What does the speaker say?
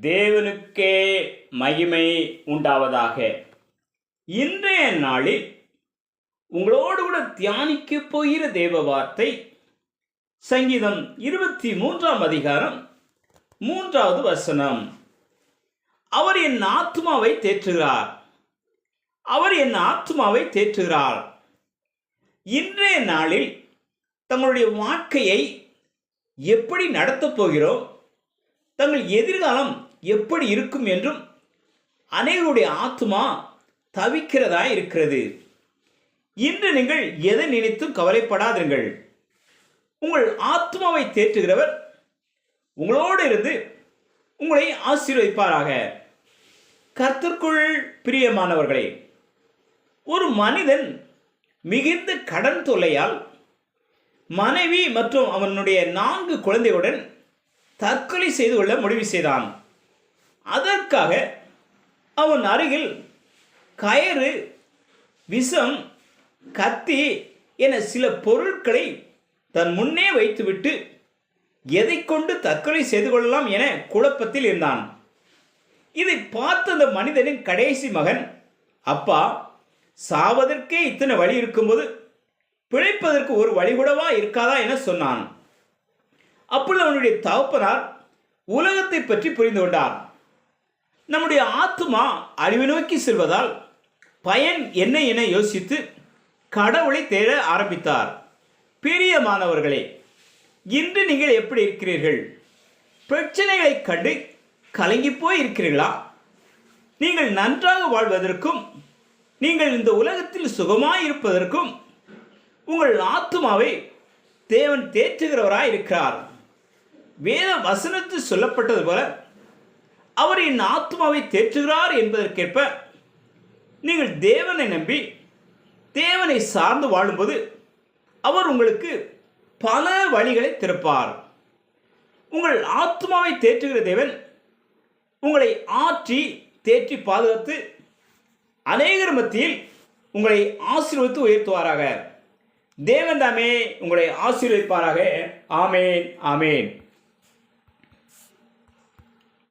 தேவனுக்கே மகிமை உண்டாவதாக. இன்றைய நாளில் உங்களோடு கூட தியானிக்க போகிற தேவ வார்த்தை சங்கீதம் இருபத்தி மூன்றாம் அதிகாரம் மூன்றாவது வசனம். அவர் என் ஆத்மாவை தேற்றுகிறார். அவர் என் ஆத்மாவை தேற்றுகிறார். இன்றைய நாளில் தங்களுடைய வாழ்க்கையை எப்படி நடத்தப் போகிறோம்? தங்கள் எதிர்காலம் எப்படி இருக்கும் என்றும் அனைவருடைய ஆத்மா தவிக்கிறதா இருக்கிறது. இன்று நீங்கள் எதை நினைத்தும் கவலைப்படாதீர்கள் உங்கள் ஆத்மாவை தேற்றுகிறவர் உங்களோடு இருந்து உங்களை ஆசீர்வதிப்பாராக. கர்த்தர்க்குள் பிரியமானவர்களே ஒரு மனிதன் மிகுந்த கடன் தொல்லையால் மனைவி மற்றும் அவனுடைய நான்கு குழந்தையுடன் தற்கொலை செய்து கொள்ள முடிவு செய்தான். அதற்காக அவன் அருகில் கயிறு விஷம் கத்தி என சில பொருட்களை தன் முன்னே வைத்துவிட்டு எதை கொண்டு தற்கொலை செய்து கொள்ளலாம் என குழப்பத்தில் இருந்தான். இதை பார்த்த அந்த மனிதனின் கடைசி மகன் அப்பா சாவதற்கே இத்தனை வழி இருக்கும்போது பிழைப்பதற்கு ஒரு வழிகூடவா இருக்காதா? என சொன்னான். அப்பொழுது அவனுடைய தகப்பனார் உலகத்தை பற்றி புரிந்து கொண்டார். நம்முடைய ஆத்மா அழிவு நோக்கி செல்வதால் பயன் என்ன என யோசித்து கடவுளை தேட ஆரம்பித்தார். பிரியமானவர்களே இன்று நீங்கள் எப்படி இருக்கிறீர்கள்? பிரச்சனைகளை கண்டு கலங்கி போய் இருக்கிறீர்களா நீங்கள் நன்றாக வாழ்வதற்கும் நீங்கள் இந்த உலகத்தில் சுகமாய் இருப்பதற்கும் உங்கள் ஆத்மாவை தேவன் தேற்றுகிறவராய் இருக்கிறார் வேத வசனத்தில் சொல்லப்பட்டது போல அவர் என் ஆத்மாவை தேற்றுகிறார் என்பதற்கேற்ப நீங்கள் தேவனை நம்பி தேவனை சார்ந்து வாழும்போது அவர் உங்களுக்கு பல வழிகளை திறப்பார். உங்கள் ஆத்மாவை தேற்றுகிற தேவன் உங்களை ஆற்றி தேற்றி பாதுகாத்து அநேகர் மத்தியில் உங்களை ஆசீர்வதித்து உயர்த்துவாராக. தேவன் தாமே உங்களை ஆசீர்வதிப்பாராக. ஆமேன் ஆமேன்.